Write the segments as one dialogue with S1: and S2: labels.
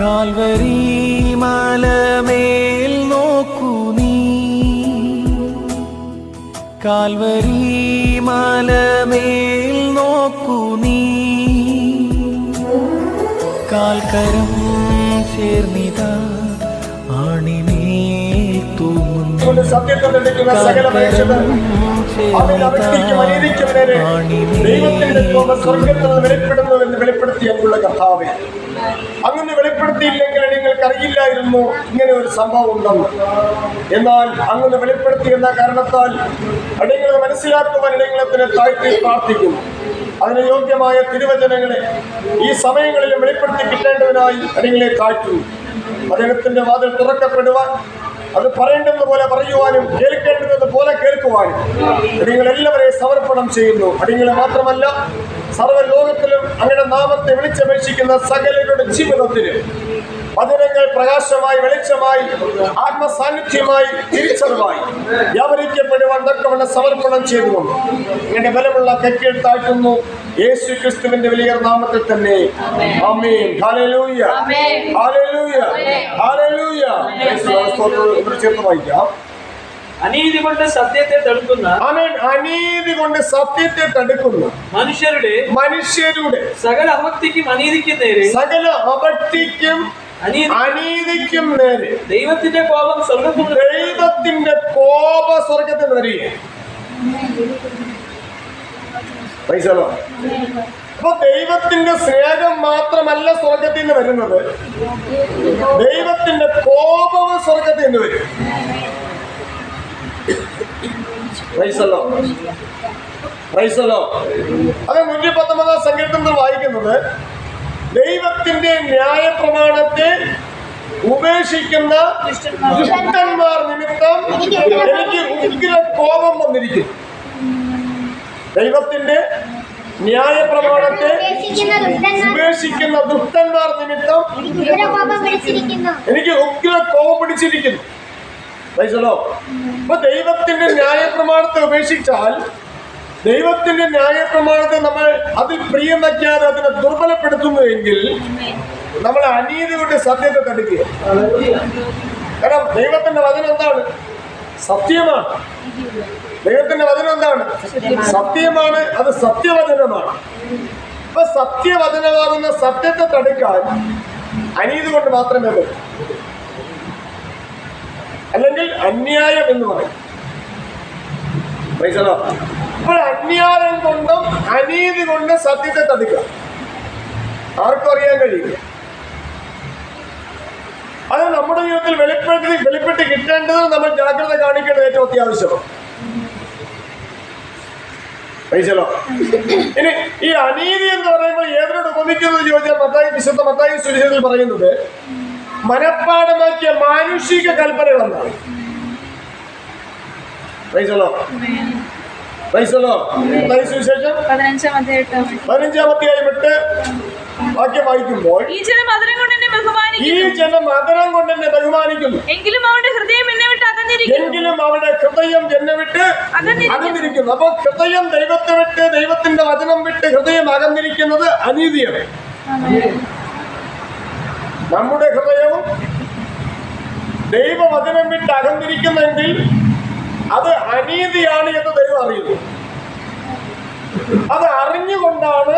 S1: Calvary മലമേൽ നോക്കൂ നീ. Calvary മലമേൽ നോക്കൂ നീ. കാൽക്കരം ചേർന്നിത
S2: സകല മനുഷ്യരും അവൻ അവസ്ഥയ്ക്കും അനീതിക്കും നേരെ ദൈവത്തിന്റെ സ്വർഗത്തിൽ അങ്ങനെ വെളിപ്പെടുത്തിയില്ലെങ്കിൽ നിങ്ങൾക്ക് അറിയില്ലായിരുന്നു ഇങ്ങനെ ഒരു സംഭവം ഉണ്ടെന്ന്. എന്നാൽ അങ്ങനെ വെളിപ്പെടുത്തി എന്ന കാരണത്താൽ അടിങ്ങളെ മനസ്സിലാക്കുവാൻ ഇടങ്ങളെ താഴ്ത്തി പ്രാർത്ഥിക്കുന്നു. അതിന് യോഗ്യമായ തിരുവചനങ്ങളെ ഈ സമയങ്ങളിൽ വെളിപ്പെടുത്തി കിട്ടേണ്ടവനായി അടിങ്ങളെ താഴ്ത്തുന്നു. അദ്ദേഹത്തിന്റെ വാതിൽ തുറക്കപ്പെടുവാൻ അത് പറയേണ്ടത് പോലെ പറയുവാനും കേൾക്കേണ്ടുന്നത് പോലെ കേൾക്കുവാനും. നിങ്ങൾ എല്ലാവരെയും സമർപ്പണം ചെയ്യുന്നു. അടിങ്ങളെ മാത്രമല്ല സർവ ലോകത്തിലും അങ്ങനെ നാമത്തെ വിളിച്ചപേക്ഷിക്കുന്ന സകലരുടെ ജീവിതത്തിന് പതിനങ്ങൾ പ്രകാശമായി വെളിച്ചമായി ആത്മസാന്നിധ്യമായി തിരിച്ചറിവായി വ്യാപരിക്കപ്പെടുവാൻ തക്കവണ്ണ സമർപ്പണം ചെയ്തുകൊണ്ട് ഇങ്ങനെ ബലമുള്ള കെട്ടിൽ താഴ്ത്തുന്നു. യേശു ക്രിസ്തുവിന്റെ വലിയ നാമത്തിൽ തന്നെ. ആമേൻ. ഹല്ലേലൂയ. ഹല്ലേലൂയ. ഹല്ലേലൂയ. യേശുവിന്റെ സ്തോത്രം ഇവിടെ ചേർത്ത് വായിക്കാം.
S3: അനീതി കൊണ്ട് സത്യത്തെ തടുക്കുന്ന
S2: അനീതി കൊണ്ട് സത്യത്തെ തടുക്കുന്ന
S3: മനുഷ്യരുടെ
S2: മനുഷ്യരുടെ
S3: സകല അഭക്തിക്കും അനീതിക്കും നേരെ
S2: സകല അഭക്തിക്കും അനീതിക്കും നേരെ.
S3: ദൈവത്തിന്റെ കോപം സ്വർഗത്തിൽ
S2: ദൈവത്തിന്റെ കോപ സ്വർഗത്തിൽ വരിക പൈസലോ അപ്പൊ ദൈവത്തിന്റെ സ്നേഹം മാത്രമല്ല സ്വർഗത്തിൽ നിന്ന് വരുന്നത്. ദൈവത്തിന്റെ കോപവും സ്വർഗത്തിൽ നിന്ന് വരും. പൈസല്ലോ പൈസല്ലോ അത് നൂറ്റി പത്തൊമ്പതാം സങ്കീർത്തനത്തിൽ വായിക്കുന്നത് ദൈവത്തിന്റെ ന്യായ പ്രമാണത്തെ ഉപേക്ഷിക്കുന്ന ദുഷ്ടന്മാർ നിമിത്തം എനിക്ക് ഉഗ്ര കോപം വന്നിരിക്കും. ദൈവത്തിന്റെ ന്യായ പ്രമാണത്തെ
S4: ഉപേക്ഷിക്കുന്ന ദുഷ്ടന്മാർ
S2: നിമിത്തം എനിക്ക് ഉഗ്ര കോപം പിടിച്ചിരിക്കുന്നു അപ്പൊ ദൈവത്തിന്റെ ന്യായ പ്രമാണത്തെ ഉപേക്ഷിച്ചാൽ ദൈവത്തിന്റെ ന്യായ പ്രമാണത്തെ നമ്മൾ അതിൽ പ്രിയം വയ്ക്കാതെ അതിനെ ദുർബലപ്പെടുത്തുന്നു എങ്കിൽ നമ്മൾ അനീതി കൊണ്ട് സത്യത്തെ തടുക്കുക. കാരണം ദൈവത്തിന്റെ വചനം എന്താണ്? സത്യമാണ്. ദൈവത്തിന്റെ വചനം എന്താണ്? സത്യമാണ്. അത് സത്യവചനമാണ്. അപ്പൊ സത്യവചനമാകുന്ന സത്യത്തെ തടുക്കാൻ അനീതി കൊണ്ട് മാത്രമേ അല്ലെങ്കിൽ അന്യായം എന്ന് പറയും. അപ്പോൾ അജ്ഞാനം കൊണ്ടും അനീതി കൊണ്ടും സത്യത്തെ തടുക്കുക ആർക്കും അറിയാൻ കഴിയില്ല. അത് നമ്മുടെ ജീവിതത്തിൽ വെളിപ്പെടുത്തി വെളിപ്പെട്ട് കിട്ടേണ്ടത് നമ്മൾ ജാഗ്രത കാണിക്കേണ്ടത് ഏറ്റവും അത്യാവശ്യമാണ്. പൈസലോ ഇനി ഈ അനീതി എന്ന് പറയുമ്പോൾ ഏതിനോട് ഉപമിക്കുന്നത് ചോദിച്ചാൽ മത്തായി വിശുദ്ധ മത്തായി സുവിശേഷത്തിൽ പറയുന്നത് മനഃപ്പാടമാക്കിയ മാനുഷിക കൽപ്പനകളെന്നാണ് പൈസലോ പൈസലോ മത്തായി സുവിശേഷം
S5: പതിനഞ്ചാം അധ്യായം
S2: പതിനഞ്ചാം എട്ട് വാക്യം വായിക്കുമ്പോൾ
S5: ഈ ജനം മധുരം കൊണ്ട് എന്നെ
S2: ഈ
S5: ബഹുമാനിക്കുന്നു
S2: ജനം മകരം കൊണ്ട് എന്നെ ബഹുമാനിക്കുന്നു.
S5: എങ്കിലും അവരുടെ ഹൃദയം എന്നെ വിട്ട് അകന്നിരിക്കുന്നു.
S2: എങ്കിലും അവരുടെ ഹൃദയം എന്നെ വിട്ട്
S5: അകന്നിരിക്കുന്നു.
S2: അകന്നിരിക്കുന്നു. ഹൃദയം ദൈവത്തെ വിട്ട് ദൈവത്തിന്റെ വചനം വിട്ട് ഹൃദയം അകന്നിരിക്കുന്നത് അനീതിയാണ്. നമ്മുടെ ഹൃദയവും ദൈവവചനം വിട്ട് അകന്നിരിക്കുന്നെങ്കിൽ അത് അനീതിയാണ് എന്ന് ദൈവം അറിയുന്നു. അത് അറിഞ്ഞുകൊണ്ടാണ്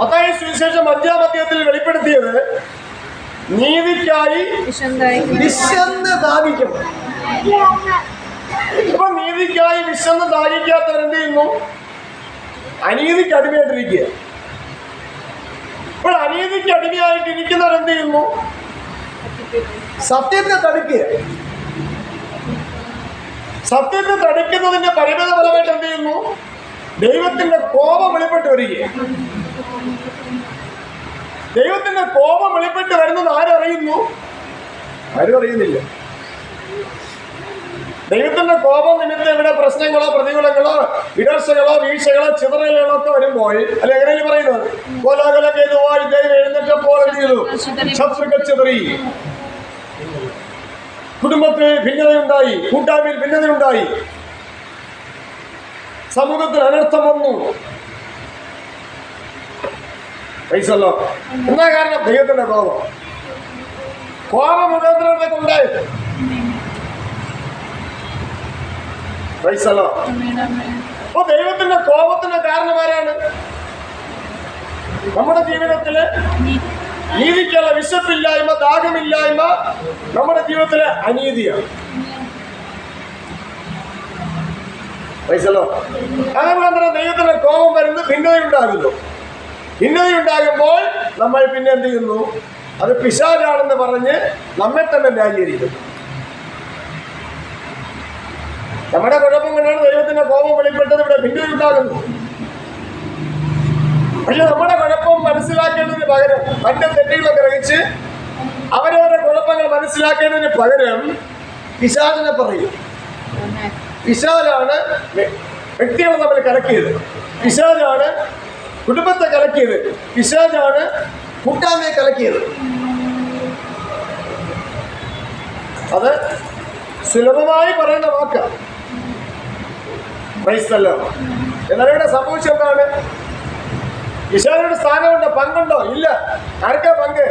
S2: മത്തായി സുവിശേഷം അഞ്ചാം അധ്യായത്തിൽ വെളിപ്പെടുത്തിയത് നീതിക്കായി വിശന്ന് ദാപിക്കും ഇപ്പൊ നീതിക്കായി വിശന്ന് ദാഹിക്കാത്തവരെന്ത് ചെയ്യുന്നു? അനീതിക്ക് അടിമയായിട്ടിരിക്കുക. ഇപ്പോൾ അനീതിക്ക് അടിമയായിട്ടിരിക്കുന്നവർ എന്ത് ചെയ്യുന്നു? സത്യത്തെ തടുക്കുക. സത്യത്തെ തടുക്കുന്നതിന്റെ പരിമിത ഫലമായിട്ട് എന്ത് ചെയ്യുന്നു? ദൈവത്തിന്റെ കോപം വെളിപ്പെട്ട് വരികയാണ്. ദൈവത്തിന്റെ കോപം വെളിപ്പെട്ട് വരുന്നത് ആരറിയുന്നു ആരും അറിയുന്നില്ല. ദൈവത്തിന്റെ കോപം നിമിത്തം ഇവിടെ പ്രശ്നങ്ങളോ പ്രതികൂലങ്ങളോ ഇടർച്ചകളോ വീഴ്ചകളോ ചിതറലുകളോ ഒക്കെ വരുമ്പോൾ അല്ലെ എങ്ങനെയാണ് പറയുന്നത്? കോലാകലം ചെയ്തുവായി ദൈവം എഴുന്നേറ്റപ്പോൾ എന്ത് ചെയ്തു? ശത്രുക്കൾ ചിതറി. കുടുംബത്തിൽ ഭിന്നതയുണ്ടായി കൂട്ടായ്മയിൽ ഭിന്നതയുണ്ടായി. സമൂഹത്തിൽ അനർത്ഥം വന്നു. പൈസല്ലോ എന്താ കാരണം? ദൈവത്തിന്റെ കോപം. കോപം മുഖാന്തരം ഉണ്ടായത് പൈസല്ലോ അപ്പൊ ദൈവത്തിന്റെ കോപത്തിന്റെ കാരണമാരാണ് നമ്മുടെ ജീവിതത്തിൽ നീതിക്കുള്ള വിശപ്പില്ലായ്മ ദാഹമില്ലായ്മ നമ്മുടെ ജീവിതത്തിലെ അനീതിയാണ്. മനസ്സിലോ അങ്ങനെ ദൈവത്തിന്റെ കോപം വരുന്നത് ഭിന്നതയുണ്ടാകുന്നു. ഭിന്നതയുണ്ടാകുമ്പോൾ നമ്മൾ പിന്നെ എന്ത് ചെയ്യുന്നു? അത് പിശാചാണെന്ന് പറഞ്ഞ് നമ്മെ തന്നെ ന്യായീകരിക്കുന്നു. നമ്മുടെ കുഴപ്പം കൊണ്ടാണ് ദൈവത്തിന്റെ കോപം വെളിപ്പെട്ടത് ഇവിടെ ഭിന്നതയുണ്ടാകുന്നു. പക്ഷെ നമ്മുടെ കുഴപ്പം മനസ്സിലാക്കേണ്ടതിന് പകരം തന്റെ തെറ്റുകളെ ഗ്രഹിച്ച് അവരവരുടെ കുഴപ്പങ്ങൾ മനസ്സിലാക്കേണ്ടതിന് പകരം പിശാചനെ പറയും. പിശാലാണ് വ്യ- വ്യക്തികളെ തമ്മിൽ കലക്കിയത്. പിശാജാണ് കുടുംബത്തെ കലക്കിയത്. പിശാചാണ് കൂട്ടാമയെ കലക്കിയത്. അത് സുലഭമായി പറയുന്ന വാക്കാണ് ക്രൈസ്തല്ലോ എന്നാൽ ഇവിടെ സംഭവിച്ചെന്താണ്? ഈശോയുടെ സ്ഥാനമുണ്ടോ? പങ്കുണ്ടോ? ഇല്ല. ആർക്കാ പങ്ക്?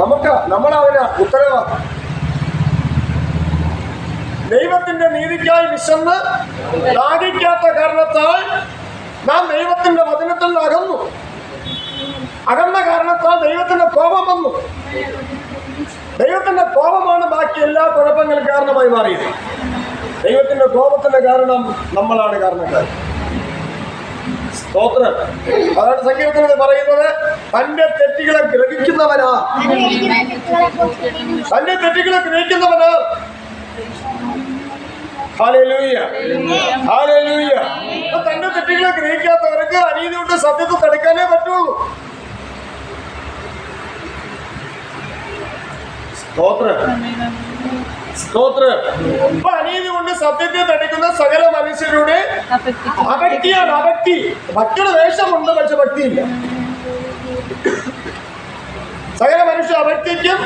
S2: നമുക്ക് നമ്മളവന് ഉത്തരവാദം ദൈവത്തിന്റെ നീതിക്കായി വിശന്ന് ദാഹിക്കാത്ത കാരണത്താൽ നാം ദൈവത്തിന്റെ വചനത്തിൽ നിന്ന് അകന്നു. അകന്ന കാരണത്താൽ ദൈവത്തിന്റെ കോപം വന്നു. ദൈവത്തിന്റെ കോപമാണ് ബാക്കി എല്ലാ കുഴപ്പങ്ങളും കാരണമായി മാറിയത്. ദൈവത്തിന്റെ കോപത്തിന്റെ കാരണം നമ്മളാണ് കാരണക്കാർ. സ്തോത്രം അതാണ് സങ്കീർത്തനത്തിൽ പറയുന്നത് തന്റെ തെറ്റുകളെ ഗ്രഹിക്കുന്നവനാ. തന്റെ തെറ്റുകളെ ഗ്രഹിക്കുന്നവനാ. തന്റെ തെറ്റുകളെ ഗ്രഹിക്കാത്തവർക്ക് അനീതി കൊണ്ട് സത്യത്തെ തടുക്കാനേ പറ്റുള്ളൂ സ്തോത്രം അനീതി കൊണ്ട് സത്യത്തെ തടിക്കുന്ന സകല മനുഷ്യരുടെ അഭക്തിയാണ് അഭക്തി ഭക്തിയുടെ വേഷമുണ്ട് പക്ഷെ ഭക്തിയില്ല. സകല മനുഷ്യ അഭക്തിക്കും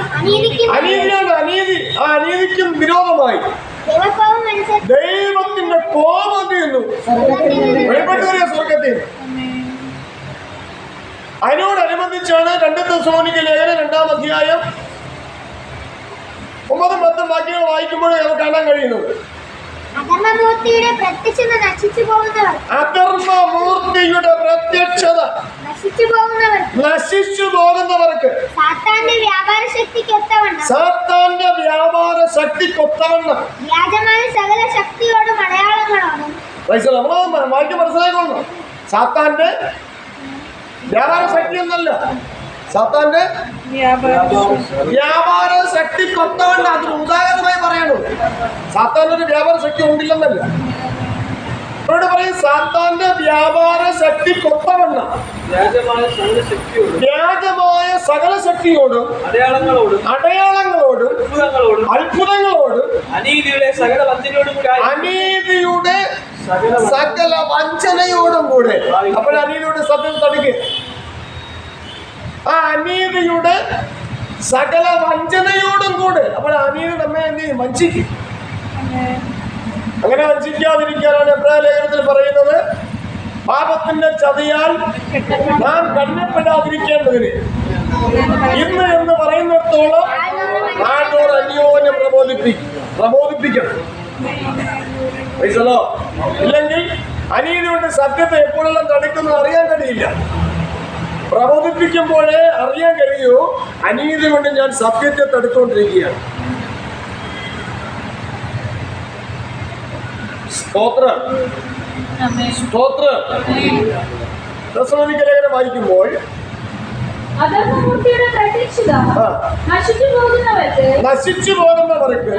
S2: അനീതിയാണ് അനീതി. ആ അനീതിക്കും വിരോധമായി. ദൈവത്തിന്റെ കോപം ചെയ്യുന്നു
S4: സ്വർഗത്തിൽ നിന്ന്
S2: വെളിപ്പെട്ടു വരിക സ്വർഗത്തിൽ അതിനോടനുബന്ധിച്ചാണ് രണ്ടത്തെ സോണിക്ക് ലേഖനം രണ്ടാം അധ്യായം ഒമ്പതും പത്തും വാക്യങ്ങൾ വായിക്കുമ്പോഴേ നമുക്ക് കാണാൻ കഴിയുന്നത്.
S4: അധർമ്മമൂർത്തിയുടെ പ്രത്യക്ഷത നശിച്ചു പോകുന്നവർ.
S2: അധർമ്മമൂർത്തിയുടെ പ്രത്യക്ഷത
S4: നശിച്ചു പോകുന്നവർ.
S2: നശിച്ചു പോകുന്നവർക്ക്.
S4: സാത്താന്റെ വ്യാപാര
S2: സാത്താന്റെ ശക്തിക്കൊത്തവണ്ണം
S4: വ്യാജമായ സകല ശക്തിയോടും അടയാളങ്ങളോടും.
S2: മനസ്സിലാക്കണം സാത്താന്റെ വ്യാപാര ശക്തി എന്നല്ല സാത്താന്റെ വ്യാപാര. ശക്തി കൊത്തവണ്ട അതിന് ഉദാഹരണമായി പറയണു. സാത്താനൊരു വ്യാപാര ശക്തി ഉണ്ടില്ലെന്നല്ല. ഇവിടെ പറയും സാത്താന്റെ വ്യാപാര ശക്തി കൊത്തവണ്ണ.
S3: വ്യാജമായ സകല ശക്തിയോടും അടയാളങ്ങളോട് അത്ഭുതങ്ങളോടും
S2: അത്ഭുതങ്ങളോടും
S3: അനീതിയുടെ സകല വഞ്ചനയോടും
S2: അനീതിയുടെ
S3: സകല
S2: സകല വഞ്ചനയോടും കൂടെ. അപ്പോൾ അനീതിയുടെ സത്യം തടുക്കുക ആ അനീതിയുടെ സകല വഞ്ചനയോടും കൂടെ. അപ്പോൾ അനീതി നമ്മെ എന്ത് ചെയ്യും? വഞ്ചിക്കും. അങ്ങനെ വഞ്ചിക്കാതിരിക്കാനാണ് എബ്രായ ലേഖനത്തിൽ പറയുന്നത്. പാപത്തിന്റെ ചതിയാൽ നാം കണ്ണപ്പെടാതിരിക്കേണ്ടതിന്. ഇന്ന് എന്ന് പറയുന്നിടത്തോളം നാട്ടോട് അന്യോന്യം പ്രബോധിപ്പിക്കും പ്രബോധിപ്പിക്കണം. ഇല്ലെങ്കിൽ അനീതി കൊണ്ട് സത്യത്തെ എപ്പോഴെല്ലാം തടിക്കുന്നത് അറിയാൻ കഴിയില്ല. പ്രബോധിപ്പിക്കുമ്പോഴേ അറിയാൻ കഴിയൂ അനീതി കൊണ്ട് ഞാൻ സത്യത്തെ തടുത്തുകൊണ്ടിരിക്കുകയാണ് സ്തോത്രം. സ്തോത്രം. ലേഖനം വായിക്കുമ്പോൾ
S5: നശിച്ചു പോകുന്നവർക്ക്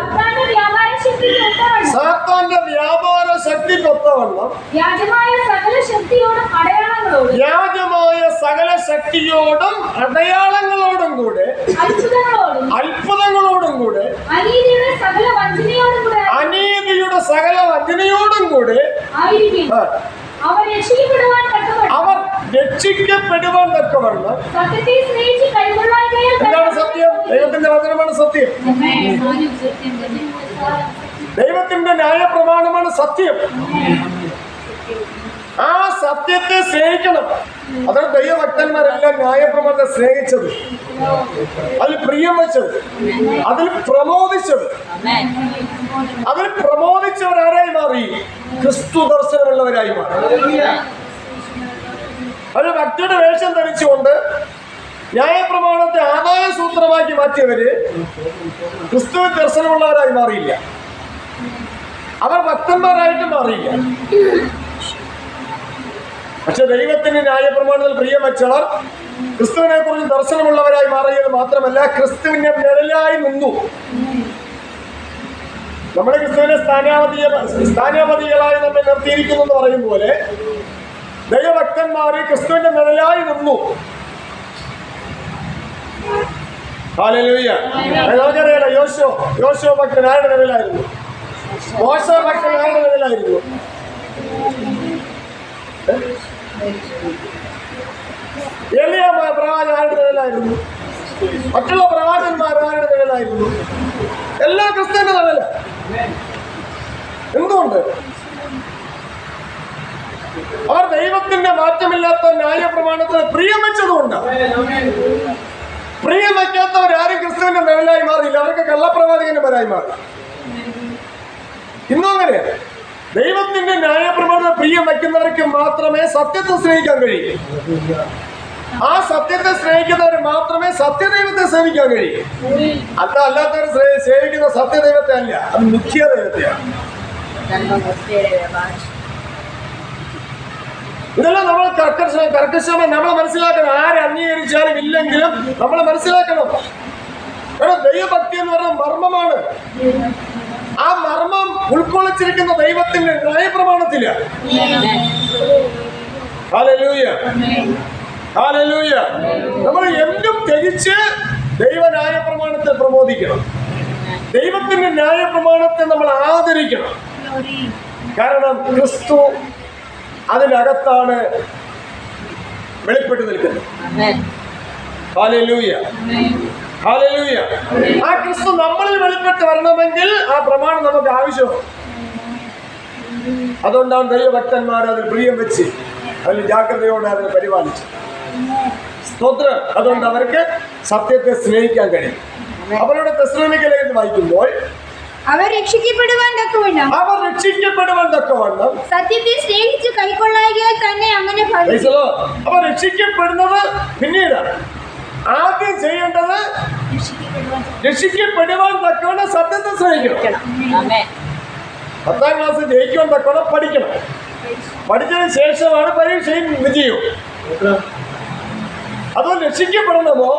S5: സാത്താന്റെ വ്യാപാര
S2: ശക്തി കൊത്തവണ്ണം
S5: വ്യാജമായ സകല ശക്തിയോടും അടയാളങ്ങളോടും.
S2: വ്യാജമായ സകല ശക്തിയോടും അടയാളങ്ങളോടും കൂടെ
S5: അത്ഭുതങ്ങളോടും.
S2: കൂടെ
S5: അനീതിയുടെ സകല വഞ്ചനയോടും കൂടെ
S2: അനീതിയുടെ സകല വഞ്ചനയോടും കൂടെ
S5: ആയിരിക്കും. അവർ രക്ഷിക്കപ്പെടുവാൻ തക്കവണ്ണം.
S2: എന്താണ് സത്യം? ദൈവത്തിന്റെ വചനമാണ് സത്യം. ദൈവത്തിന്റെ ന്യായപ്രമാണമാണ് സത്യം. ആ സത്യത്തെ സ്നേഹിക്കണം. അതാണ് ദൈവഭക്തന്മാരെല്ലാം ന്യായപ്രമാണത്തെ സ്നേഹിച്ചത്. അതിൽ പ്രിയം വെച്ചത്. അതിൽ പ്രമോദിച്ചത്. അതിൽ പ്രമോദിച്ചവരാരായി മാറി? ക്രിസ്തു ദർശനമുള്ളവരായി മാറി. ഒരു ഭക്തിയുടെ വേഷം ധരിച്ചുകൊണ്ട് ന്യായപ്രമാണത്തെ ആദായ സൂത്രമാക്കി മാറ്റിയവര് ക്രിസ്തു ദർശനമുള്ളവരായി മാറിയില്ല. അവർ ഭക്തന്മാരായിട്ട് മാറിയില്ല. പക്ഷെ ദൈവത്തിന്റെ ന്യായപ്രമാണത്തിൽ പ്രിയമച്ചവർ ക്രിസ്തുവിനെ കുറിച്ച് ദർശനമുള്ളവരായി മാറിയത് മാത്രമല്ല ക്രിസ്തുവിന്റെ നിഴലായി നിന്നു. നമ്മുടെ ക്രിസ്തുവിനെ സ്ഥാനാപതിയ സ്ഥാനാപതികളായി നമ്മെ നിർത്തിയിരിക്കുന്നു എന്ന് പറയും പോലെ ദൈവഭക്തന്മാർ ക്രിസ്തുവിന്റെ നിഴലായി നിന്നു. നമുക്കറിയാലോ യോശോ യോശോ ഭക്തൻ ആരുടെ നിഴലായിരുന്നു? മോശ ഭക്തൻ ആരുടെ എളിയ പ്രവാചകൻ ആരുടെ നിഴലായിരുന്നു. മറ്റുള്ള പ്രവാചകന്മാർ ആരുടെ നിഴലായിരുന്നു. എല്ലാ ക്രിസ്ത്യന്റെ നിഴല. എന്തുകൊണ്ട്? അവർ ദൈവത്തിന്റെ മാറ്റമില്ലാത്ത ന്യായപ്രമാണത്തിന് പ്രിയം വെച്ചതുകൊണ്ടാണ് പ്രിയം വയ്ക്കാത്തവരാരും ക്രിസ്തുവിന്റെ നിഴലായി മാറിയില്ല. അവർക്ക് കള്ളപ്രവാചകന്റെ പരായി മാറി. ഇന്നും അങ്ങനെയാണ് ദൈവത്തിന്റെ ന്യായപ്രമാണ പ്രിയം വയ്ക്കുന്നവർക്ക് മാത്രമേ സത്യത്തെ സ്നേഹിക്കാൻ കഴിയൂ. ആ സത്യത്തെ സ്നേഹിക്കുന്നവർ മാത്രമേ സത്യദൈവത്തെ സേവിക്കാൻ കഴിയൂ. അല്ല അല്ലാത്തവർ സേവിക്കുന്ന സത്യദൈവത്തെ അല്ല. അത് മുഖ്യ ദൈവത്തെയാണ് ഇതെല്ലാം നമ്മൾ കർക്കശമായി കർക്കശമായി നമ്മൾ മനസ്സിലാക്കണം. ആരെ അംഗീകരിച്ചാലും ഇല്ലെങ്കിലും നമ്മൾ മനസ്സിലാക്കണം. കാരണം ദൈവഭക്തി എന്ന് പറഞ്ഞ മർമ്മമാണ്. ആ മർമ്മം ഉൾക്കൊള്ളിച്ചിരിക്കുന്ന ദൈവത്തിന്റെ ന്യായപ്രമാണത്തിൽ. നമ്മൾ എന്തും ത്യജിച്ച് ദൈവ ന്യായപ്രമാണത്തെ പ്രബോധിക്കണം. ദൈവത്തിന്റെ ന്യായപ്രമാണത്തെ നമ്മൾ ആദരിക്കണം. കാരണം ക്രിസ്തു അതിനകത്താണ് വെളിപ്പെട്ട് നിൽക്കുന്നത്. ആ ക്രിസ്തു നമ്മളിൽ വെളിപ്പെട്ട് വരണമെങ്കിൽ ആ പ്രമാണം നമുക്ക് ആവശ്യമാണ്. അതുകൊണ്ടാണ് ദൈവഭക്തന്മാർ അതിൽ പ്രിയം വെച്ച് അതിൽ ജാഗ്രതയോടെ അതിനെ പരിപാലിച്ചു സ്തോത്രം. അതുകൊണ്ട് അവർക്ക് സത്യത്തെ സ്നേഹിക്കാൻ കഴിയും. അവരുടെ തെസ്ലോനിക്കലേക്ക് വായിക്കുമ്പോൾ
S4: അവർ രക്ഷിക്കപ്പെടുവാൻ തക്കവണ്ണം.
S2: അവർ രക്ഷിക്കപ്പെടുവാൻ തക്കവണ്ണം.
S4: സത്യത്തെ സ്നേഹിച്ച് കൈക്കൊള്ളാകിയാൽ തന്നെ അങ്ങനെ
S2: അവർ രക്ഷിക്കപ്പെടുന്നത് പിന്നീടാണ്. ആദ്യം ചെയ്യേണ്ടത് രക്ഷിക്കപ്പെടുവാൻ തക്കവണ്ണം സത്യത്തെ സ്നേഹിക്കണം. പത്താം ക്ലാസ് ജയിക്കുവാൻ തക്കവണ്ണം പഠിക്കണം. പഠിച്ചതിന് ശേഷമാണ് പരീക്ഷയും വിജയവും അതോ രക്ഷിക്കപ്പെടണമോ?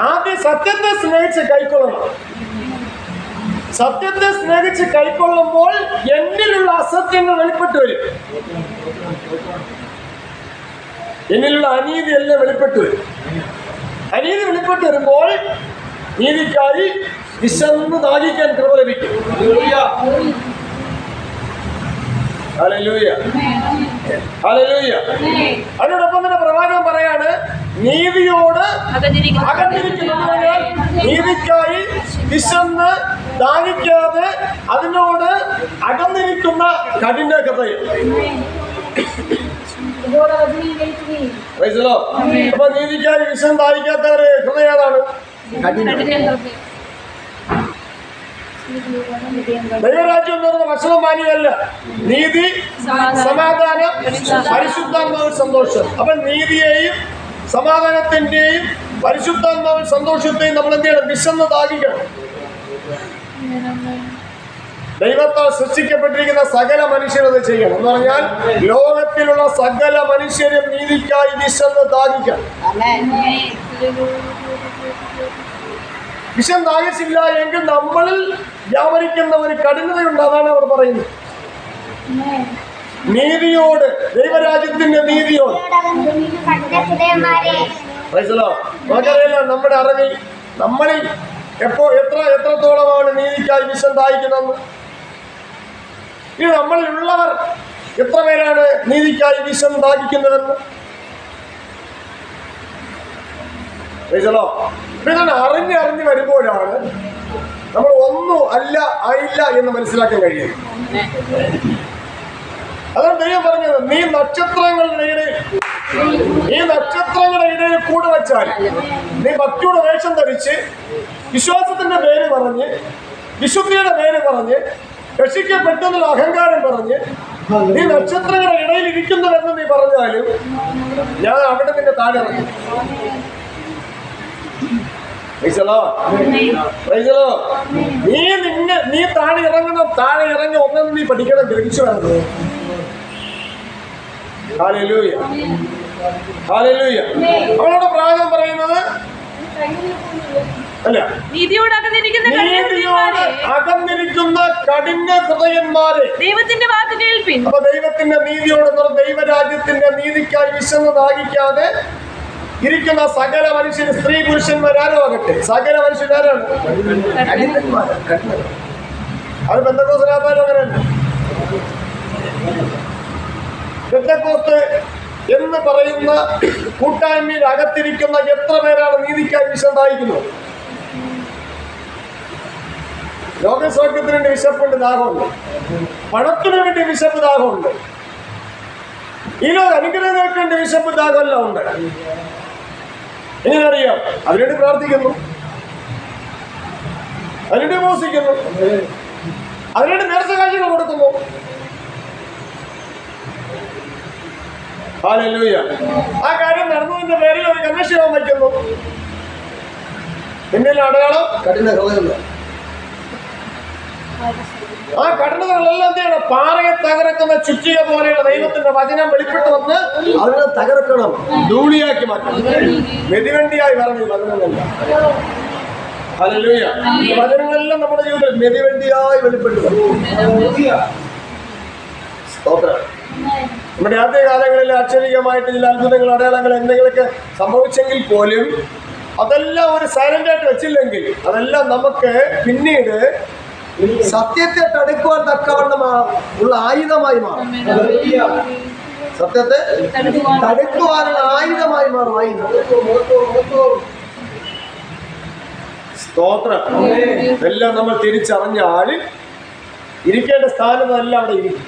S2: ആദ്യം സത്യത്തെ സ്നേഹിച്ച് കൈക്കൊള്ളണം. സത്യത്തെ സ്നേഹിച്ച് കൈക്കൊള്ളുമ്പോൾ എന്നിലുള്ള അസത്യങ്ങൾ വെളിപ്പെട്ട് വരും. എന്നിലുള്ള അനീതി എല്ലാം വെളിപ്പെട്ട് വരും. അനീതി വെളിപ്പെട്ട് വരുമ്പോൾ നീതിക്കായി വിശന്ന് ദാഹിക്കാൻ കൃപ ലഭിക്കും. അതിനോടൊപ്പം തന്നെ പ്രവാചകൻ പറയാണ് നീതിയോട് അകന്നിരിക്കുന്നതിനാൽ നീതിക്കായി വിശന്ന് ദാഹിക്കാതെ അതിനോട് അകന്നിരിക്കുന്ന കഠിന ഹൃദയം അപ്പൊ നീതിക്കായി വിഷം ദാഹിക്കാത്തവര് ഹൃദയം ഏതാണ് ദൈവരാജ്യം എന്ന് പറയുന്ന ഭക്ഷണം പാനീയമല്ല നീതി സമാധാനം പരിശുദ്ധാത്മാവ് സന്തോഷം. അപ്പൊ നീതിയെയും സമാധാനത്തിന്റെയും പരിശുദ്ധാത്മാവ് സന്തോഷത്തെയും നമ്മൾ എന്ത് ചെയ്യണം? വിശന്ന് ദാഹിക്കണം. ദൈവത്താൽ സൃഷ്ടിക്കപ്പെട്ടിരിക്കുന്ന സകല മനുഷ്യരത് ചെയ്യണം എന്ന് പറഞ്ഞാൽ ലോകത്തിലുള്ള സകല മനുഷ്യരും നീതിക്കായി വിശന്ന് ദാഹിക്കണം. വിഷം ദാഹിച്ചില്ല എങ്കിൽ നമ്മളിൽ വ്യാപരിക്കുന്ന ഒരു കഠിനതയുണ്ട് അതാണ് അവർ പറയുന്നത്. നീതിയോട് ദൈവരാജ്യത്തിന്റെ നീതിയോട്. നമുക്കറിയാലോ നമ്മുടെ അറിവിൽ നമ്മളിൽ എപ്പോ എത്ര എത്രത്തോളമാണ് നീതിക്കായി വിഷം ദാഹിക്കുന്നതെന്ന്? ഇനി നമ്മളിലുള്ളവർ എത്ര പേരാണ് നീതിക്കായി വിഷം ദാഹിക്കുന്നതെന്ന്. അറിഞ്ഞ് അറിഞ്ഞ് വരുമ്പോഴാണ് നമ്മൾ ഒന്നും അല്ല ആയില്ല എന്ന് മനസ്സിലാക്കാൻ കഴിയുന്നത് അതാണ് ദൈവം പറഞ്ഞത് നീ നക്ഷത്രങ്ങളുടെ ഇടയിൽ നീ നക്ഷത്രങ്ങളുടെ ഇടയിൽ കൂടെ വെച്ചാൽ നീ ഭക്തിയുടെ വേഷം ധരിച്ച് വിശ്വാസത്തിന്റെ പേര് പറഞ്ഞ് വിശുദ്ധിയുടെ പേര് പറഞ്ഞ് രക്ഷിക്കപ്പെട്ടെന്നുള്ള അഹങ്കാരം പറഞ്ഞ് നീ നക്ഷത്രങ്ങളുടെ ഇടയിൽ ഇരിക്കുന്നുവെന്ന് നീ പറഞ്ഞാലും ഞാൻ അവിടെ നിന്റെ താഴെ ഇറങ്ങി. നീ നിന്നെ നീ താഴെ ഇറങ്ങണം താഴെ ഇറങ്ങി ഒന്നും നീ പഠിക്കണം ഗ്രഹിച്ചു. Hallelujah. അവളോട് പ്രായം പറയുന്നത്
S6: നീതിയോട് അകന്നിരിക്കുന്ന
S2: കഠിന ഹൃദയന്മാരെ
S6: ദൈവത്തിന്റെ വാക്ക് കേൾപ്പിൻ.
S2: അപ്പൊ ദൈവത്തിന്റെ നീതിയോട് ദൈവരാജ്യത്തിന്റെ നീതിക്കായി വിശന്ന് ദാഹിക്കാതെ ഇരിക്കുന്ന സകല മനുഷ്യർ സ്ത്രീ പുരുഷന്മാരാരോ ആകട്ടെ? സകല മനുഷ്യരാരാണ്. അത് ബന്ധക്കോസിനാത്താലും അങ്ങനെയല്ല. ബന്ധക്കോസ് എന്ന് പറയുന്ന കൂട്ടായ്മയിൽ അകത്തിരിക്കുന്ന എത്ര പേരാണ് നീതിക്കായി വിശന്ന് ലോകസ്വർഗത്തിന് വേണ്ടി വിശപ്പുണ്ട് ദാഹമുണ്ട്. പണത്തിന് വേണ്ടി വിശപ്പ് ദാഹമുണ്ട്. ഈ ലോക അനുഗ്രഹങ്ങൾക്ക് വേണ്ടി വിശപ്പ് ദാഹമെല്ലാം ഉണ്ട്. എങ്ങനെ അറിയാം അതിനുവേണ്ടി പ്രാർത്ഥിക്കുന്നു. അതിനുവേണ്ടി മോസിക്കുന്നു അതിനുവേണ്ടി നേർച്ച കാഴ്ചകൾ കൊടുക്കുന്നു. ആ കാര്യം നടന്നതിന്റെ പേരിൽ ഒരു കന്വേഷണം വയ്ക്കുന്നു. പിന്നിൽ അടയാളം? കഠിന ഹൃദയം ആ കടലുകളെല്ലാം തന്നെ പാറയെ തകർക്കുന്ന ചുറ്റിക പോലെയുള്ള ദൈവത്തിന്റെ വചനം വെളിപ്പെട്ട് വന്ന് അതിനെ തകർക്കണം. ധൂളിയാക്കി മാറ്റണം. മെതിവണ്ടിയായി പറഞ്ഞു ഹല്ലേലൂയ. ഈ വചനങ്ങളെല്ലാം നമ്മുടെ ജീവിതത്തിൽ മെതിവണ്ടിയായി വെളിപ്പെട്ടു നമ്മുടെ ആദ്യ കാലങ്ങളിൽ അക്ഷരികമായിട്ട് ചില അത്ഭുതങ്ങൾ അടയാളങ്ങൾ എന്തെങ്കിലുമൊക്കെ സംഭവിച്ചെങ്കിൽ പോലും അതെല്ലാം ഒരു സൈലന്റ് ആയിട്ട് വെച്ചില്ലെങ്കിൽ അതെല്ലാം നമുക്ക് പിന്നീട് സത്യത്തെ തടുക്കുവാൻ തക്കവണ്ണമാണ് ഉള്ള ആയുധമായി മാറും. സത്യത്തെ തടുക്കുവാനുള്ള ആയുധമായി മാറും ആയുധം. സ്തോത്രം. എല്ലാം നമ്മൾ തിരിച്ചറിഞ്ഞാൽ ഇരിക്കേണ്ട സ്ഥാനത്തെല്ലാം അവിടെ ഇരിക്കും.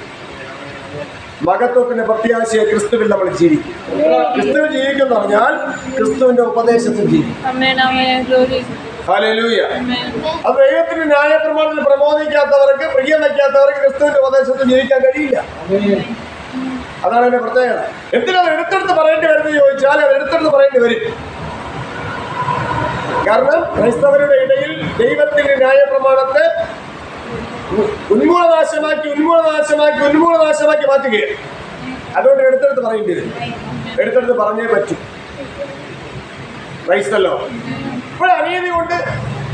S2: മകത്വത്തിന്റെ പ്രത്യാശയെ ക്രിസ്തുവിൽ നമ്മൾ ജീവിക്കും. ക്രിസ്തുവിൽ ജീവിക്കുന്ന പറഞ്ഞാൽ ക്രിസ്തുവിന്റെ ഉപദേശത്തിൽ ജീവിക്കും.
S6: അമ്മേൻ ദൈവത്തിന് ന്യായ
S2: പ്രമാണത്തിൽ അത് പ്രബോധിക്കാത്തവർക്ക് പ്രിയം വയ്ക്കാത്തവർക്ക് ക്രിസ്തുവിന്റെ ഉപദേശത്തിൽ ജീവിക്കാൻ കഴിയില്ല. അതാണ് എന്റെ പ്രത്യേകത. എന്തിനാ അത് എടുത്തെടുത്ത് പറയേണ്ടി വരുന്നത് ചോദിച്ചാൽ അത് എടുത്തെടുത്ത് പറയേണ്ടി വരും. കാരണം ക്രൈസ്തവരുടെ ഇടയിൽ ദൈവത്തിന്റെ ന്യായ പ്രമാണത്തെ ഉന്മൂലനാശമാക്കി ഉന്മൂലനാശമാക്കി ഉന്മൂലനാശമാക്കി മാറ്റുകയാണ്. അതുകൊണ്ട് എടുത്തെടുത്ത് പറയേണ്ടി വരും. എടുത്തെടുത്ത് പറഞ്ഞേ പറ്റൂ. ക്രൈസ്തല്ലോ ഇപ്പോൾ അനീതി കൊണ്ട്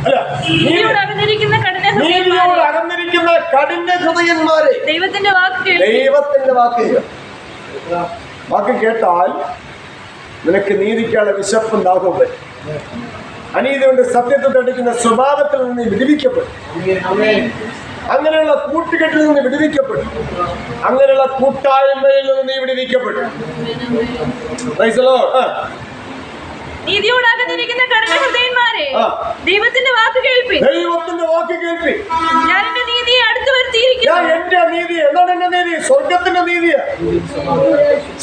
S2: അല്ല
S6: നീതിയോട് അകന്നിരിക്കുന്ന കഠിന
S2: നീതിയോട് അകന്നിരിക്കുന്ന കഠിന ഹൃദയന്മാരെ.
S6: ദൈവത്തിന്റെ വാക്ക്
S2: ദൈവത്തിന്റെ വാക്ക് വാക്ക് കേട്ടാൽ നിനക്ക് നീതിക്കുള്ള വിശപ്പുണ്ടാകും അനീതി കൊണ്ട് സത്യത്തെ തടിക്കുന്ന സ്വഭാവത്തിൽ നിന്ന് വിടിവിക്കപ്പെടും. വിടുവിക്കപ്പെടും അങ്ങനെയുള്ള കൂട്ടുകെട്ടിൽ നിന്ന് വിടുവിക്കപ്പെടും. അങ്ങനെയുള്ള കൂട്ടായ്മയിൽ നിന്ന് നീ വിടുവിക്കപ്പെടും. Praise the Lord. ആ,
S6: നീതിയോട് അകന്നിരിക്കുന്ന കഠിന ഹൃദയന്മാരെ
S2: ആ.
S6: ദൈവത്തിന്റെ വാക്ക് കേൾപ്പിൻ.
S2: ദൈവത്തിന്റെ വാക്ക് കേൾപ്പി
S6: ഞാൻ എന്റെ നീതിയെ അടുത്ത്
S2: ഞാൻ
S6: വരുത്തിയിരിക്കുന്നു
S2: എന്റെ നീതി എന്താണ് എന്റെ നീതി? സ്വർഗത്തിന്റെ നീതിയാ.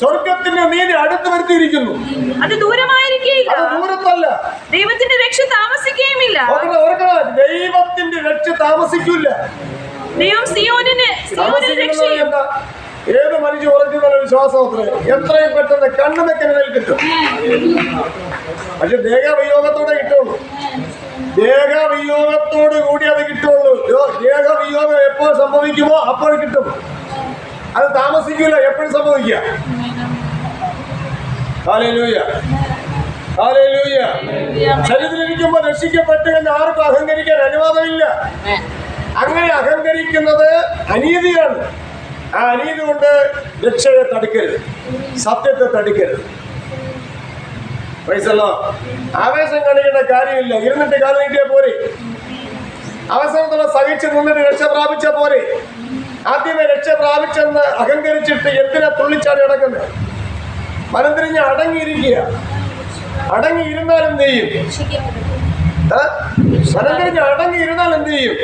S2: സ്വർഗത്തിന്റെ നീതി അടുത്ത് വരുത്തിയിരിക്കുന്നു.
S6: അത് ദൂരമായിരിക്കുകയില്ല
S2: അത് ദൂരത്തല്ല.
S6: ദൈവത്തിന്റെ രക്ഷ താമസിക്കുകയുമില്ല.
S2: ദൈവത്തിന്റെ രക്ഷ താമസിക്കൂല.
S6: ദൈവം സിയോനിന് സിയോനിന്
S2: രക്ഷ? ഏത് മനുഷ്യ ഉറക്കുന്ന വിശ്വാസം അത്ര. എത്രയും പെട്ടെന്ന് കണ്ണു കണ്ണുമെക്കനിൽ കിട്ടും. പക്ഷെ ദേഹവിയോഗത്തോടെ കിട്ടുള്ളൂ. ദേഹവിയോഗത്തോട് കൂടി അത് കിട്ടുള്ളൂ. ദേഹവിയോഗം എപ്പോൾ സംഭവിക്കുമോ അപ്പോൾ കിട്ടും. അത് താമസിക്കില്ല എപ്പോഴും സംഭവിക്കുക ശരീരത്തിലിരിക്കുമ്പോൾ രക്ഷിക്കപ്പെട്ടു എന്ന് ആർക്കും അഹങ്കരിക്കാൻ അനുവാദമില്ല. അങ്ങനെ അഹങ്കരിക്കുന്നത് അനീതിയാണ്. ആ അനീതി കൊണ്ട് രക്ഷയെ തടുക്കരുത്. സത്യത്തെ തടുക്കരുത്. പൈസല്ലോ ആവേശം കാണിക്കേണ്ട കാര്യമില്ല. ഇരുന്നിട്ട് കാലം നീട്ടിയാ പോരെ. അവസാനത്തോടെ സഹിച്ച് നിന്നിട്ട് രക്ഷ പ്രാപിച്ച പോരെ. ആദ്യമേ രക്ഷ പ്രാപിച്ചെന്ന് അഹങ്കരിച്ചിട്ട് എന്തിനാ തുള്ളിച്ചാടി അടക്കുന്നത് മനം തിരിഞ്ഞ് അടങ്ങിയിരിക്കുക. അടങ്ങിയിരുന്നാലും എന്ത് മനം അടങ്ങി ഇരുന്നാൽ എന്ത് ചെയ്യും?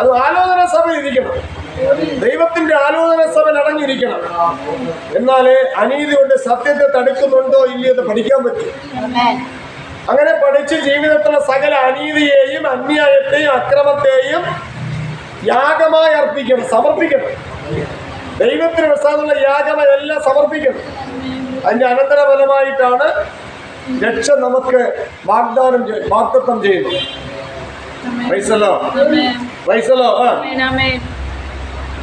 S2: അത് ആലോചന സഭ ഇരിക്കണം. ദൈവത്തിന്റെ ആലോചന സഭ അടങ്ങിയിരിക്കണം. എന്നാലേ അനീതി കൊണ്ട് സത്യത്തെ തടുക്കുന്നുണ്ടോ ഇല്ലയോ എന്ന് പഠിക്കാൻ പറ്റും. അങ്ങനെ പഠിച്ച് ജീവിതത്തിലെ സകല അനീതിയെയും അന്യായത്തെയും അക്രമത്തെയും യാഗമായി അർപ്പിക്കണം സമർപ്പിക്കണം. ദൈവത്തിന് പ്രസാദമുള്ള യാഗമായി എല്ലാം സമർപ്പിക്കണം. അതിന്റെ അനന്തരഫലമായിട്ടാണ് രക്ഷ നമുക്ക് വാഗ്ദാനം വാക്തത്വം വാഗ്ദത്തം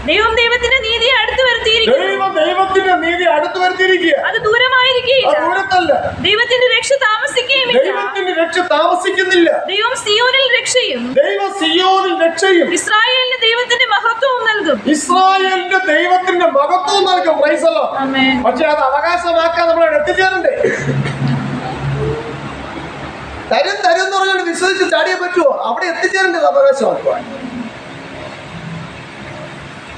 S6: ദൈവം ദൈവത്തിന്റെ നീതി അടുത്ത് വരുത്തിയിരിക്കുന്നു.
S2: ദൈവം ദൈവത്തിന്റെ നീതി അടുത്ത് വരുത്തിയിരിക്കുക
S6: അത് ദൂരമായിരിക്കുകയില്ല.
S2: ദൂരത്തല്ല.
S6: ദൈവത്തിന്റെ രക്ഷ
S2: ദൈവത്തിന്റെ രക്ഷ താമസിക്കുന്നില്ല.
S6: ദൈവം സിയോനിൽ രക്ഷയും.
S2: ദൈവം സിയോനിൽ രക്ഷയും.
S6: ഇസ്രായേലിന് ദൈവത്തിന്റെ മഹത്വവും നൽകും.
S2: ഇസ്രായേലിന്റെ ദൈവത്തിന്റെ മഹത്വം നൽകും. പക്ഷെ അത് അവകാശമാക്കാൻ നമ്മൾ എത്തിച്ചേരണ്ടേ. തരും തരും എന്ന് പറഞ്ഞാൽ വിശ്വസിച്ച് ചാടിയേ പറ്റുമോ അവിടെ എത്തിച്ചേരേണ്ടത് അവകാശമാക്കുവാൻ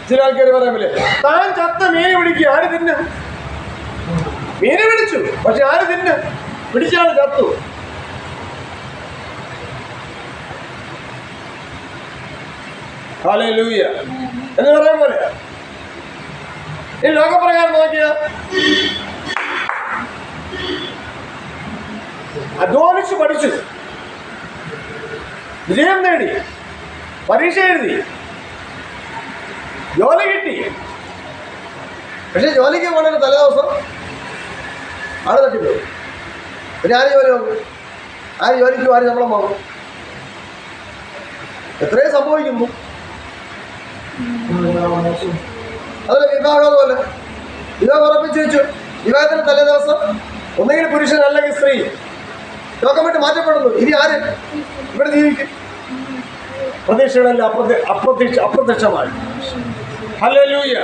S2: ചില ആൾക്കാർ പറയാമല്ലേ താൻ ചത്ത മീനെ പിടിക്കുക ആര് തിന്നും? മീനെ പിടിച്ചു പക്ഷെ ആര് തിന്നും? പിടിച്ചാണ് ചത്തു. എന്ന് പറയാൻ പോലെ. ഈ ലോകപ്രകാരം നോക്കിയ അധ്വാനിച്ച് പഠിച്ചു. വിജയം നേടി. പരീക്ഷ എഴുതി. ജോലി കിട്ടി. പക്ഷെ ജോലിക്ക് പോകണ തലേദിവസം ആൾ തട്ടിപ്പോയി. പിന്നെ ആര് ജോലി നോക്കും? ആര് ജോലിക്ക് ആര് ശമ്പളം വാങ്ങും? എത്രയും സംഭവിക്കുന്നു. അതല്ല വിവാഹം പോലെ വിവാഹം ഉറപ്പിച്ചു വെച്ചു. വിവാഹത്തിന് തലേ ദിവസം ഒന്നെങ്കിൽ പുരുഷൻ അല്ലെങ്കിൽ സ്ത്രീ. ലോകം വിട്ട് മാറ്റപ്പെടുന്നു. ഇനി ആര്? ഇവിടെ ജീവിക്കും പ്രതീക്ഷകളെല്ലാം അപ്രത്യ അപ്രത്യക്ഷ അപ്രത്യക്ഷമായി. ഹല്ലേലൂയ.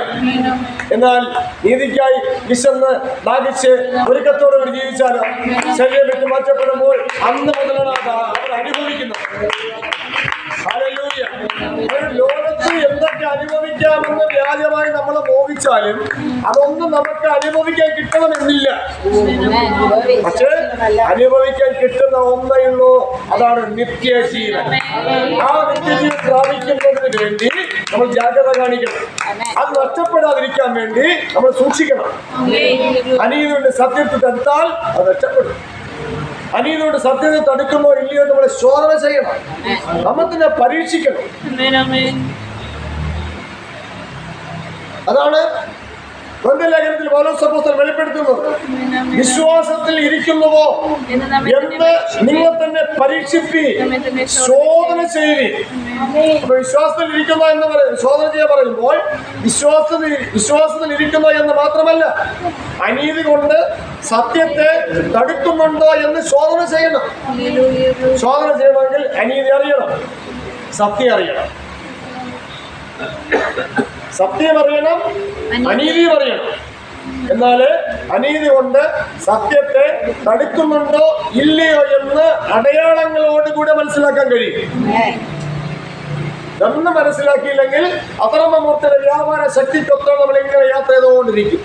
S2: എന്നാൽ നീതിക്കായി വിശന്ന് ദാഹിച്ച് ഒരുക്കത്തോടെ കൂടി ജീവിച്ചാലും ശരീരം വിട്ട് മാറ്റപ്പെടുമ്പോൾ അന്ന് മുതലാണ് അവർ അനുഭവിക്കുന്നത്. ഒരു ലോകത്ത് എന്തൊക്കെ അനുഭവിക്കാമെന്ന് വ്യാജമായി നമ്മളെ മോഹിച്ചാലും അതൊന്നും നമുക്ക് അനുഭവിക്കാൻ കിട്ടണമെന്നില്ല. പക്ഷേ അനുഭവിക്കാൻ കിട്ടുന്ന ഒന്നേ ഉള്ളൂ. അതാണ് നിത്യജീവൻ. ആ നിത്യജീവൻ പ്രാപിക്കുന്നതിന് വേണ്ടി നമ്മൾ ജാഗ്രത കാണിക്കണം. അത് നഷ്ടപ്പെടാതിരിക്കാൻ വേണ്ടി നമ്മൾ സൂക്ഷിക്കണം. അനീതിയുടെ സത്യത്തിൽ തടുത്താൽ അത് നഷ്ടപ്പെടും. അനീതിയുടെ സത്യത്തെ തടുക്കുമോ ഇല്ലയോ നമ്മൾ ശോധന ചെയ്യണം. നമ്മൾ തന്നെ പരീക്ഷിക്കണം. അതാണ് ലേഖനത്തിൽ വെളിപ്പെടുത്തുന്നത്. വിശ്വാസത്തിൽ ഇരിക്കുന്നുവോ
S6: എന്ന്
S2: നിങ്ങൾ തന്നെ പരീക്ഷിപ്പി ശോധന ചെയ്യുവി വിശ്വാസത്തിൽ ഇരിക്കുന്ന എന്ന് പറയും ശോധന ചെയ്യാൻ പറയുമ്പോൾ വിശ്വാസത്തിൽ വിശ്വാസത്തിൽ ഇരിക്കുന്ന എന്ന് മാത്രമല്ല അനീതി കൊണ്ട് സത്യത്തെ തടുക്കുന്നുണ്ടോ എന്ന് ശോധന ചെയ്യണം. ശോധന ചെയ്യണമെങ്കിൽ അനീതി അറിയണം സത്യം അറിയണം. സത്യം അറിയണം അനീതി. അറിയണം എന്നാൽ അനീതി കൊണ്ട് സത്യത്തെ തടുക്കുന്നുണ്ടോ ഇല്ലയോ എന്ന് അടയാളങ്ങളോടുകൂടെ മനസ്സിലാക്കാൻ കഴിയും. എന്ന് മനസ്സിലാക്കിയില്ലെങ്കിൽ അപരമമൂർത്തിയുടെ വ്യാപാര ശക്തിക്കൊത്തോളം നമ്മൾ ഇങ്ങനെ യാത്ര ചെയ്തുകൊണ്ടിരിക്കും.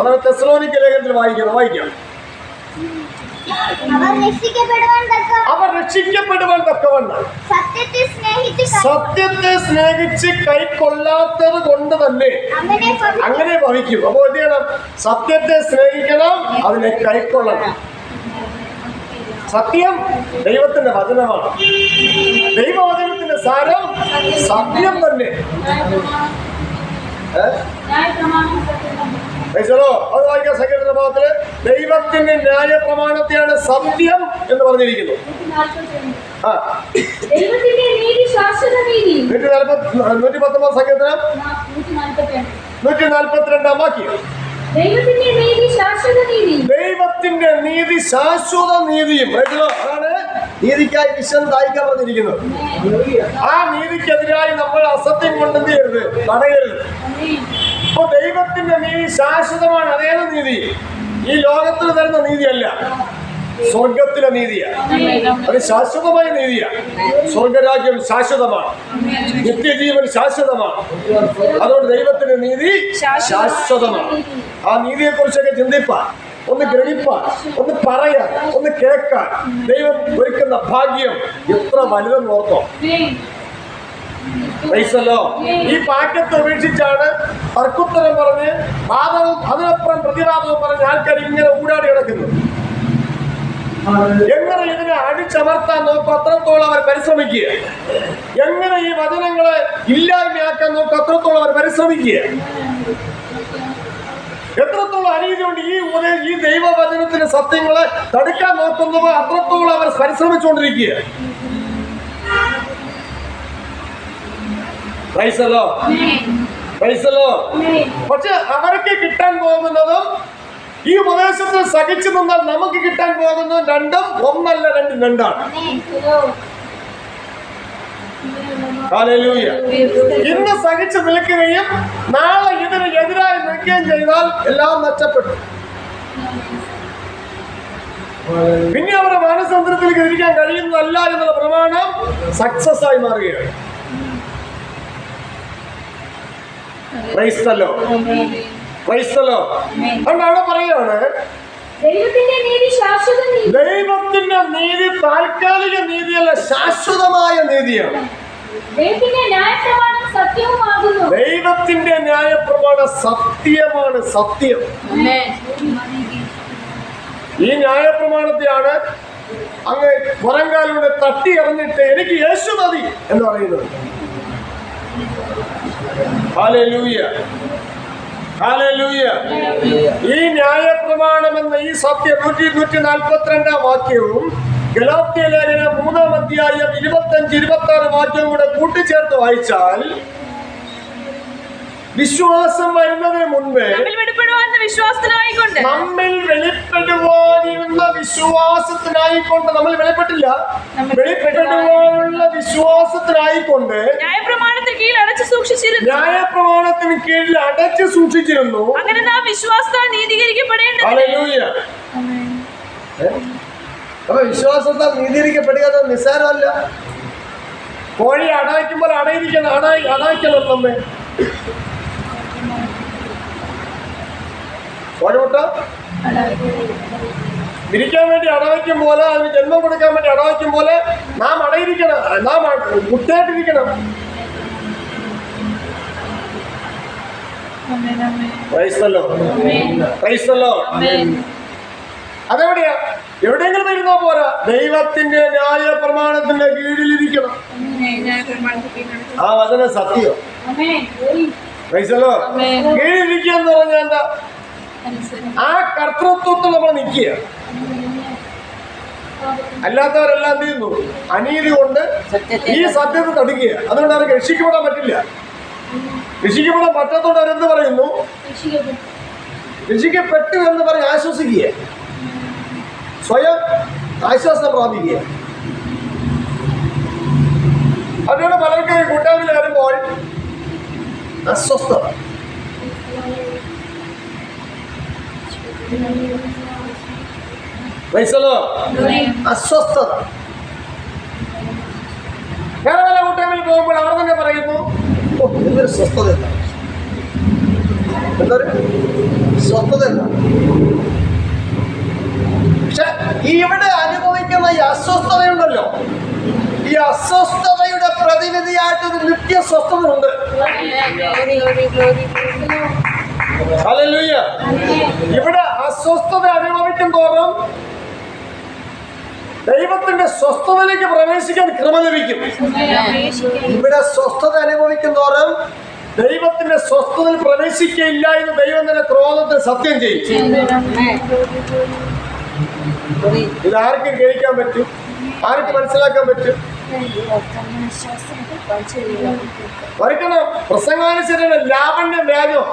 S2: അതാണ് തെസ്ലോനിക്ക ലേഖനത്തിൽ വായിക്കണം വായിക്കാം
S4: അവർ രക്ഷിക്കപ്പെടുവാൻ തക്ക
S2: തക്കവണ്ണം
S4: സത്യത്തെ സ്നേഹിച്ച് ക-
S2: സത്യത്തെ സ്നേഹിച്ച് കൈക്കൊള്ളാത്തത് കൊണ്ട് തന്നെ
S4: അങ്ങനെ ഭവിക്കും.
S2: അപ്പോൾ എന്ത് ചെയ്യണം? സത്യത്തെ സ്നേഹിക്കണം അതിനെ കൈക്കൊള്ളണം സത്യം ദൈവത്തിന്റെ വചനമാണ്. ദൈവവചനത്തിന്റെ സാരം സത്യം തന്നെ? അത് വായിക്കാൻ സങ്കീർത്തന ഭാഗത്തിൽ. ദൈവത്തിന്റെ ന്യായ പ്രമാണത്തെയാണ് സത്യം എന്ന് പറഞ്ഞിരിക്കുന്നു. ആ.
S5: ദൈവത്തിന്റെ നീതി ശാശ്വത നീതി.
S2: നൂറ്റി പത്തൊമ്പത് സങ്കീർത്തനം? നൂറ്റി നാൽപ്പത്തിരണ്ടാം വാക്യം.
S5: ദൈവത്തിന്റെ നീതി ശാശ്വത
S2: നീതിയും? അതാണ് നീതിക്കായി വിശ്വം ദായിക്കാൻ പറഞ്ഞിരിക്കുന്നത് ആ നീതിക്കെതിരായി നമ്മൾ അസത്യം കൊണ്ട് എന്ത് ചെയ്യരുത്? തടയരുത്. അപ്പൊ ദൈവത്തിന്റെ നീതി ശാശ്വതമാണ് അതേത് നീതി? ഈ ലോകത്തിൽ തരുന്ന നീതിയല്ല. സ്വർഗത്തിലെ നീതിയാണ് അത് ശാശ്വതമായ നീതിയാണ് സ്വർഗരാജ്യം ശാശ്വതമാണ്. നിത്യജീവൻ ശാശ്വതമാണ്. അതുകൊണ്ട് ദൈവത്തിന്റെ നീതി ശാശ്വതമാണ്. ആ നീതിയെ കുറിച്ചൊക്കെ ചിന്തിപ്പാൻ ഒന്ന് ഗ്രഹിപ്പാൻ ഒന്ന് പറയാൻ. ഒന്ന് കേൾക്കാൻ. ദൈവം ഒരുക്കുന്ന ഭാഗ്യം എത്ര വലുതെന്ന് ഓർത്തോ. ഈ പാക്കറ്റ് ഉപേക്ഷിച്ചാണ് തർക്കുത്തരം പറഞ്ഞ് വാദവും അതിനപ്പുറം പ്രതിവാദവും പറഞ്ഞ് ആൾക്കാർ ഇങ്ങനെ ഊടാടി കിടക്കുന്നത് എങ്ങനെ ഇതിനെ അടിച്ചമർത്താൻ നോക്കും? അത്രത്തോളം അവർ പരിശ്രമിക്കുക. എങ്ങനെ ഈ വചനങ്ങളെ ഇല്ലായ്മയാക്കാൻ നോക്കും? അത്രത്തോളം അവർ പരിശ്രമിക്കുക. എത്രത്തോളം അനീതിയുണ്ട് ഈ ഉപദേ- ഈ ദൈവവചനത്തിന്റെ സത്യങ്ങളെ തടുക്കാൻ നോക്കുന്നവർ അത്രത്തോളം അവർ പരിശ്രമിച്ചുകൊണ്ടിരിക്കുക. പൈസല്ലോ പ്രൈസല്ലോ പക്ഷെ അവർക്ക് കിട്ടാൻ പോകുന്നതും ഈ ഉപദേശത്തിൽ സഹിച്ചു നിന്നാൽ നമുക്ക് കിട്ടാൻ പോകുന്നതും രണ്ടും ഒന്നല്ല രണ്ടും രണ്ടാണ്. ഇന്ന് സഹിച്ചു നിൽക്കുകയും നാളെ ഇതിന് എതിരായി നിൽക്കുകയും ചെയ്താൽ എല്ലാം നഷ്ടപ്പെട്ടു. പിന്നെ അവരുടെ മാനസാന്തരത്തിലേക്ക് ഇരിക്കാൻ കഴിയുന്നതല്ല എന്നുള്ള പ്രമാണം സക്സസ് ആയി മാറുകയാണ്. ക്രൈസ്തലോ? ക്രൈസ്തലോ? അതുകൊണ്ട് അവിടെ പറയാണ്
S5: ദൈവത്തിന്റെ നീതി
S2: താൽക്കാലിക നീതിയല്ല ശാശ്വതമായ നീതിയാണ്.
S5: ദൈവത്തിന്റെ ന്യായപ്രമാണം
S2: സത്യമാണ് സത്യം. ഈ ന്യായപ്രമാണത്തെയാണ് അങ്ങ് പുറംകാലിലൂടെ തട്ടി എറിഞ്ഞിട്ട് എനിക്ക് യേശു മതി എന്ന് പറയുന്നത്. ഈ ന്യായപ്രമാണം എന്ന ഈ സത്യം നൂറ്റി നൂറ്റി നാൽപ്പത്തിരണ്ടാം വാക്യവും ഗലാത്യ ലേഖനം മൂന്നാം അധ്യായം ഇരുപത്തഞ്ച് ഇരുപത്തി ആറ് വാക്യവും കൂടെ കൂട്ടിച്ചേർത്ത് വായിച്ചാൽ വിശ്വാസം വരുന്നതിന് മുൻപേ
S6: നമ്മിൽ വെളിപ്പെടുവാൻ വിശ്വാസത്തിനായിക്കൊണ്ട്.
S2: നമ്മിൽ വെളിപ്പെടുവാനുള്ള വിശ്വാസത്തിനായിക്കൊണ്ട് നമ്മൾ വെളിപ്പെട്ടില്ല. വെളിപ്പെടുവാനുള്ള വിശ്വാസത്തിനായിക്കൊണ്ട്
S6: ന്യായപ്രമാണത്തിന് കീഴിൽ അടച്ചു സൂക്ഷിച്ചിരുന്നു.
S2: ന്യായപ്രമാണത്തിന് കീഴിൽ അടച്ചു സൂക്ഷിച്ചിരുന്നു.
S6: അങ്ങനെ നാം വിശ്വാസത്താൽ നീതീകരിക്കപ്പെടേണ്ടത്
S2: ഹല്ലേലൂയ. ഏ? അപ്പൊ വിശ്വാസത്താൽ നീതീകരിക്കപ്പെടുക നിസ്സാരമല്ല. കോഴി അടയ്ക്കുമ്പോൾ അടയിരിക്കണം അട അടയ്ക്കണം നമ്മെ കോഴിമുട്ട വിരിക്കാൻ വേണ്ടി അടവയ്ക്കും പോലെ അതിന് ജന്മം കൊടുക്കാൻ വേണ്ടി അടവയ്ക്കും പോലെ നാം അടയിരിക്കണം നാം മുട്ടായിട്ടിരിക്കണം. അതെവിടെയാ? എവിടെയെങ്കിലും ഇരുന്നോ പോരാ. ദൈവത്തിന്റെ ന്യായ പ്രമാണത്തിന്റെ കീഴിലിരിക്കണം. ആ വചന സത്യം. കീഴിലിരിക്കുക എന്ന് പറഞ്ഞാൽ എന്താ? ആ കർത്തൃത്വത്തിൽ നമ്മൾ നിൽക്കുക. അല്ലാത്തവരെല്ലാം എന്ത് ചെയ്യുന്നു? അനീതി കൊണ്ട് ഈ സത്യത്തെ തടുക്കുക. അതുകൊണ്ട് അവർക്ക് രക്ഷിക്കപ്പെടാൻ പറ്റില്ല. രക്ഷിക്കപ്പെടാൻ പറ്റാത്തതുകൊണ്ട് അവരെന്ത് പറയുന്നു? രക്ഷിക്കപ്പെട്ടു എന്ന് പറഞ്ഞ് ആശ്വസിക്കുക. സ്വയം ആശ്വാസം പ്രാപിക്കുക. അതുകൊണ്ട് പലർക്കും കൂട്ടായ്മയിൽ വരുമ്പോൾ അസ്വസ്ഥത. വയസ്സല്ലോ? അസ്വസ്ഥത വേറെ വല്ല കൂട്ടായ്മയിൽ പോകുമ്പോൾ അവർ തന്നെ പറയുന്നു ഓ എന്തൊരു സ്വസ്ഥത എന്താണ് എന്തൊരു സ്വസ്ഥത എന്താണ് പക്ഷെ ഇവിടെ അനുഭവിക്കുന്ന ഈ അസ്വസ്ഥതയുണ്ടല്ലോ. ഈ അസ്വസ്ഥതയുടെ പ്രതിനിധിയായിട്ട് ഒരു നിത്യ സ്വസ്ഥത ഉണ്ട് ഹല്ലേലൂയ. ഇവിടെ അസ്വസ്ഥത അനുഭവിക്കും തോറും ദൈവത്തിന്റെ സ്വസ്ഥതയിലേക്ക് പ്രവേശിക്കാൻ ക്രമ ലഭിക്കും. ഇവിടെ സ്വസ്ഥത അനുഭവിക്കും തോറും ദൈവത്തിന്റെ സ്വസ്ഥതയിൽ പ്രവേശിക്കയില്ല എന്ന് ദൈവം തന്നെ ക്രോധത്തിൽ സത്യം ചെയ്യും. ഇത് ആർക്കും കേൾക്കാൻ പറ്റും? ആർക്ക് മനസ്സിലാക്കാൻ പറ്റും? വരയ്ക്കണം പ്രസംഗാനുസരണം ലാവണ്യം വേഗം